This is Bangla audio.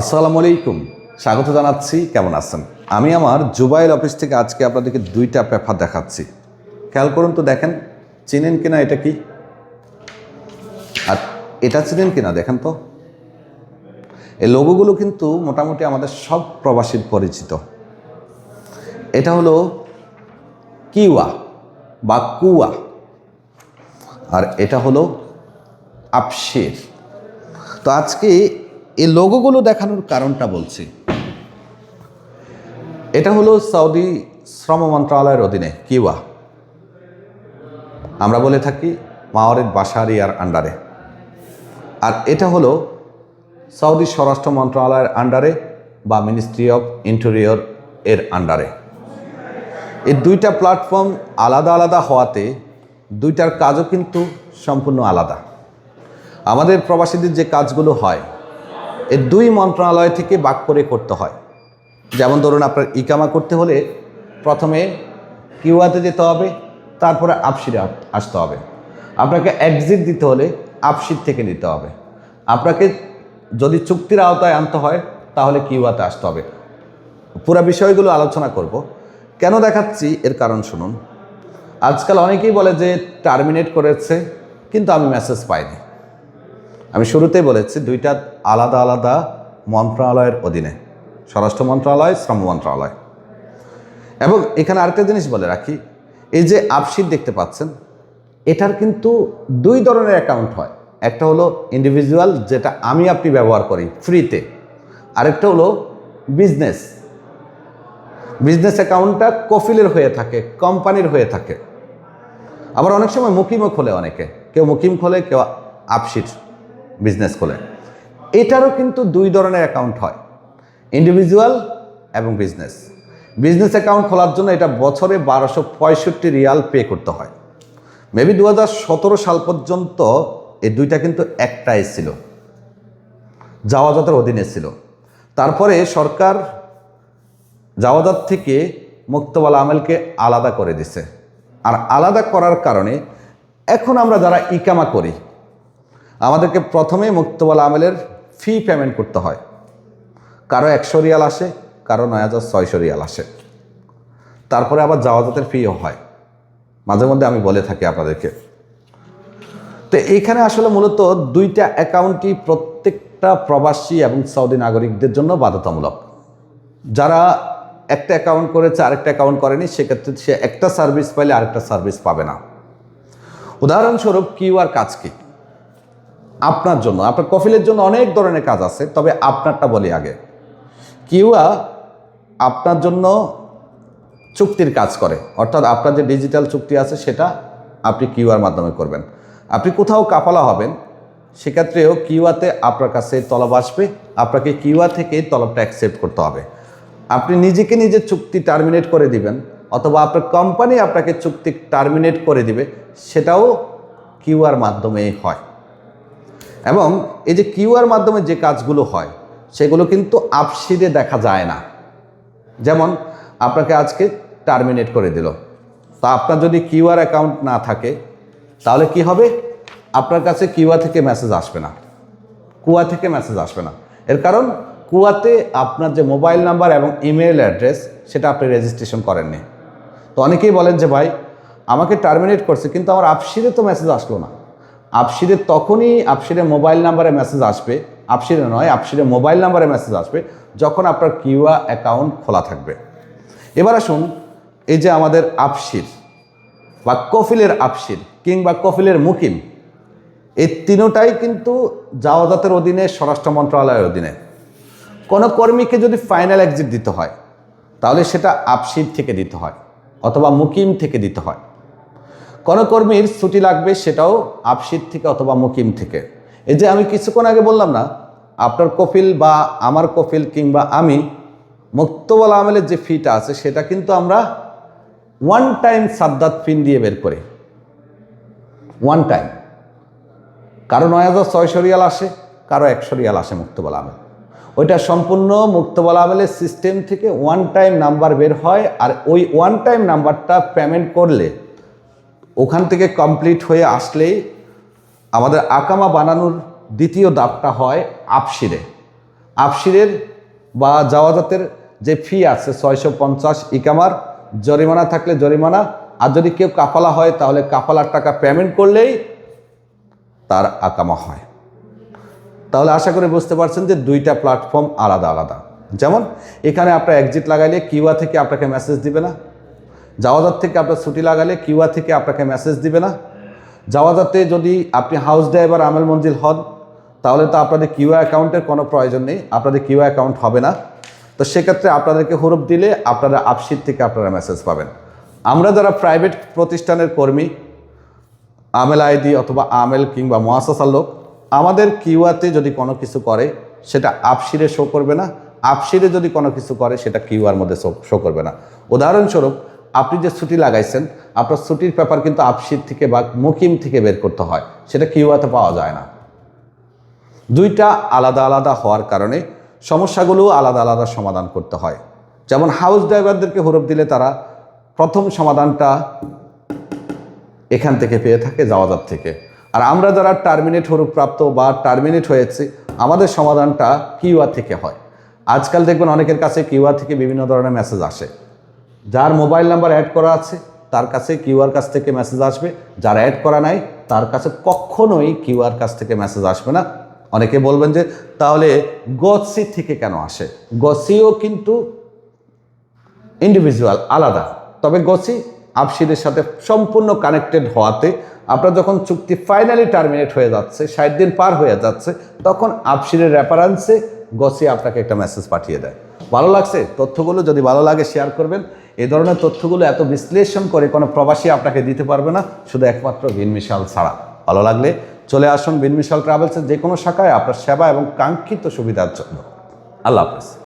আসসালামু আলাইকুম। স্বাগত জানাচ্ছি। কেমন আছেন? আমি আমার জুবাইল অফিস থেকে আজকে আপনাদেরকে দুইটা পেপার দেখাচ্ছি। খেয়াল করুন তো দেখেন, চিনেন কিনা এটা কি? আর এটা চিনেন কিনা দেখেন তো। এই লোগোগুলো কিন্তু মোটামুটি আমাদের সব প্রবাসীর পরিচিত। এটা হলো কিওয়া বা কুয়া। আর এটা হলো আপশের তো আজকে এই লোগোগুলো দেখানোর কারণটা বলছি। এটা হলো সৌদি শ্রম মন্ত্রণালয়ের অধীনে কিওয়া আমরা বলে থাকি মাওয়ারিদ বাসারিয়ার আন্ডারে। আর এটা হলো সৌদি স্বরাষ্ট্র মন্ত্রণালয়ের আন্ডারে বা মিনিস্ট্রি অফ ইন্টেরিয়র এর আন্ডারে। এই দুইটা প্ল্যাটফর্ম আলাদা আলাদা হওয়াতে দুইটার কাজও কিন্তু সম্পূর্ণ আলাদা। আমাদের প্রবাসীদের যে কাজগুলো হয় এই দুই মন্ত্রণালয় থেকে বাক করে করতে হয়। যেমন ধরুন আপনার ইকামা করতে হলে প্রথমে কিউয়াতে যেতে হবে, তারপরে আপসিরে আসতে হবে। আপনাকে এক্সিট দিতে হলে আপসির থেকে নিতে হবে। আপনাকে যদি চুক্তির আওতায় আনতে হয়, তাহলে কিউয়াতে আসতে হবে। পুরো বিষয়গুলো আলোচনা করব। কেন দেখাচ্ছি? এর কারণ শুনুন। আজকাল অনেকেই বলে যে টার্মিনেট করেছে, কিন্তু আমি মেসেজ পাইনি। আমি শুরুতেই বলেছি, দুইটা আলাদা আলাদা মন্ত্রণালয়ের অধীনে। স্বরাষ্ট্র মন্ত্রণালয়, শ্রম মন্ত্রণালয়। এবং এখানে আরেকটা জিনিস বলে রাখি, এই যে আপশিট দেখতে পাচ্ছেন, এটার কিন্তু দুই ধরনের অ্যাকাউন্ট হয়। একটা হলো ইন্ডিভিজুয়াল যেটা আমি আপনি ব্যবহার করি ফ্রিতে আরেকটা হলো বিজনেস বিজনেস অ্যাকাউন্টটা কফিলের হয়ে থাকে, কোম্পানির হয়ে থাকে। আবার অনেক সময় মুকিমও খোলে অনেকে। কেউ মুকিম খোলে, কেউ আপশিট বিজনেস খোলে। এটারও কিন্তু দুই ধরনের অ্যাকাউন্ট হয় ইন্ডিভিজুয়াল এবং বিজনেস বিজনেস অ্যাকাউন্ট খোলার জন্য এটা বছরে বারোশো পঁয়ষট্টি রিয়াল পে করতে হয়। মেবি দু হাজার সতেরো সাল পর্যন্ত এই দুইটা কিন্তু একটাই ছিল। জাওয়াজাতের অধীনে ছিল। তারপরে সরকার জাওয়াজাত থেকে মুক্তবালা আমেলকে আলাদা করে দিছে। আর আলাদা করার কারণে এখন আমরা যারা ইকামা করি আমাদেরকে প্রথমে মুক্তবালা আমেলের ফি পেমেন্ট করতে হয়। কারও একশো রিয়াল আসে, কারও নয় হাজার ছয়শো রিয়াল আসে। তারপরে আবার জাওয়াজাতের ফিও হয়। মাঝে মধ্যে আমি বলে থাকি আপনাদেরকে। তো এইখানে আসলে মূলত দুইটা অ্যাকাউন্টই প্রত্যেকটা প্রবাসী এবং সৌদি নাগরিকদের জন্য বাধ্যতামূলক। যারা একটা অ্যাকাউন্ট করেছে, আরেকটা অ্যাকাউন্ট করেনি, সেক্ষেত্রে সে একটা সার্ভিস পাইলে আরেকটা সার্ভিস পাবে না। উদাহরণস্বরূপ কিউআর কাজ কি? আপনার জন্য, আপনার কফিলের জন্য অনেক ধরনের কাজ আছে, তবে আপনারটা বলি আগে। কিউয়া আপনার জন্য চুক্তির কাজ করে, অর্থাৎ আপনার যে ডিজিটাল চুক্তি আছে সেটা আপনি কিউআর মাধ্যমে করবেন। আপনি কোথাও কাপালা হবেন, সেক্ষেত্রেও কিউআতে আপনার কাছে তলব আসবে, আপনাকে কিউআর থেকে তলবটা অ্যাকসেপ্ট করতে হবে। আপনি নিজেকে নিজে চুক্তি টার্মিনেট করে দিবেন, অথবা আপনার কোম্পানি আপনাকে চুক্তি টার্মিনেট করে দিবে, সেটাও কিউআর মাধ্যমেই হয়। এবং এই যে কিউআর মাধ্যমে যে কাজগুলো হয়, সেগুলো কিন্তু আপসিরে দেখা যায় না। যেমন আপনাকে আজকে টার্মিনেট করে দিল। তা আপনার যদি কিউআর অ্যাকাউন্ট না থাকে, তাহলে কি হবে? আপনার কাছে কিউআর থেকে মেসেজ আসবে না। কুয়া থেকে মেসেজ আসবে না। এর কারণ, কুয়াতে আপনার যে মোবাইল নাম্বার এবং ইমেল অ্যাড্রেস, সেটা আপনি রেজিস্ট্রেশন করেননি। তো অনেকেই বলেন যে, ভাই, আমাকে টার্মিনেট করছে, কিন্তু আমার আপসিরে তো মেসেজ আসলো না। আপসিরে তখনই আপসিরে মোবাইল নাম্বারে মেসেজ আসবে। আপসিরে নয় আপসিরে মোবাইল নাম্বারে মেসেজ আসবে, যখন আপনার কিউআ অ্যাকাউন্ট খোলা থাকবে। এবার আসুন, এই যে আমাদের আপসির বা কফিলের আপসির কিংবা কফিলের মুকিম এই তিনোটাই কিন্তু জাওয়াজাতের অধীনে, স্বরাষ্ট্র মন্ত্রণালয়ের অধীনে। কোনো কর্মীকে যদি ফাইনাল এক্সিট দিতে হয়, তাহলে সেটা আপসির থেকে দিতে হয়, অথবা মুকিম থেকে দিতে হয়। কোনো কর্মীর ছুটি লাগবে সেটাও আপসির থেকে অথবা মুকিম থেকে। এই যে আমি কিছুক্ষণ আগে বললাম না, আপনার কফিল বা আমার কফিল কিংবা আমি, মুক্তবল আমেলের যে ফিটা আছে সেটা কিন্তু আমরা ওয়ান টাইম সাদ্দাত ফিন দিয়ে বের করি। ওয়ান টাইম কারও নয় হাজার ছয়শো রিয়াল আসে, কারও একশো রিয়াল আসে মুক্তবল আমেল। ওইটা সম্পূর্ণ মুক্তবল আমেলের সিস্টেম থেকে ওয়ান টাইম নাম্বার বের হয় আর ওই ওয়ান টাইম নাম্বারটা পেমেন্ট করলে ওখান থেকে কমপ্লিট হয়ে আসলেই আমাদের আকামা বানানোর দ্বিতীয় দাপটা হয় আপসিরে। আফসিরের বা জাওয়াজাতের যে ফি আছে ছয়শো পঞ্চাশ ইকামার, জরিমানা থাকলে জরিমানা, আর যদি কেউ কাফালা হয় তাহলে কাফালার টাকা পেমেন্ট করলেই তার আকামা হয়। তাহলে আশা করি বুঝতে পারছেন যে দুইটা প্ল্যাটফর্ম আলাদা আলাদা। যেমন এখানে আপনার এক্সিট লাগাইলে কিউয়া থেকে আপনাকে মেসেজ দিবে না। জাওয়াজার থেকে আপনার ছুটি লাগালে কিউয়া থেকে আপনাকে মেসেজ দিবে না। জাওয়াজাতে যদি আপনি হাউস ড্রাইভার আমেল মঞ্জিল হন, তাহলে তো আপনাদের কিউআ অ্যাকাউন্টের কোনো প্রয়োজন নেই, আপনাদের কিউআ অ্যাকাউন্ট হবে না। তো সেক্ষেত্রে আপনাদেরকে হরুপ দিলে আপনারা আপশিট থেকে আপনারা মেসেজ পাবেন। আমরা যারা প্রাইভেট প্রতিষ্ঠানের কর্মী, আমেল আইডি অথবা আমেল কিংবা মহাসাসার লোক, আমাদের কিউআতে যদি কোনো কিছু করে, সেটা আপসিরে শো করবে না। আপসিরে যদি কোনো কিছু করে, সেটা কিউআর মধ্যে শো করবে না। উদাহরণস্বরূপ আপনি যে ছুটি লাগাইছেন, আপনার ছুটির পেপার কিন্তু আপসির থেকে বা মুকিম থেকে বের করতে হয়। সেটা কিউআতে পাওয়া যায় না। দুইটা আলাদা আলাদা হওয়ার কারণে সমস্যাগুলোও আলাদা আলাদা সমাধান করতে হয়। যেমন হাউস ড্রাইভারদেরকে হরফ দিলে তারা প্রথম সমাধানটা এখান থেকে পেয়ে থাকে জাওয়াজাত থেকে। আর আমরা যারা টার্মিনেট হরুপ প্রাপ্ত বা টার্মিনেট হয়েছে, আমাদের সমাধানটা কিউআর থেকে হয়। আজকাল দেখবেন অনেকের কাছে কিউআর থেকে বিভিন্ন ধরনের মেসেজ আসে। যার মোবাইল নাম্বার অ্যাড করা আছে, তার কাছে কিউআর কাছ থেকে মেসেজ আসবে। যার অ্যাড করা নাই, তার কাছে কখনোই কিউআর কাছ থেকে মেসেজ আসবে না। অনেকে বলবেন যে, তাহলে গসি থেকে কেন আসে? গসিও কিন্তু ইন্ডিভিজুয়াল আলাদা। তবে গসি আপসিদের সাথে সম্পূর্ণ কানেক্টেড হওয়াতে আপনার যখন চুক্তি ফাইনালি টার্মিনেট হয়ে যাচ্ছে, ষাট দিন পার হয়ে যাচ্ছে, তখন আপসিরের রেফারেন্সে গসি আপনাকে একটা মেসেজ পাঠিয়ে দেয়। ভালো লাগছে? তথ্যগুলো যদি ভালো লাগে শেয়ার করবেন। এই ধরনের তথ্যগুলো এত বিশ্লেষণ করে কোনো প্রবাসী আপনাকে দিতে পারবে না, শুধু একমাত্র ভিনমিশাল ছাড়া। ভালো লাগলে চলে আসুন বিনমিশাল ট্রাভেলসের যে কোনো শাখায় আপনার সেবা এবং কাঙ্ক্ষিত সুবিধার জন্য। আল্লাহ হাফেজ।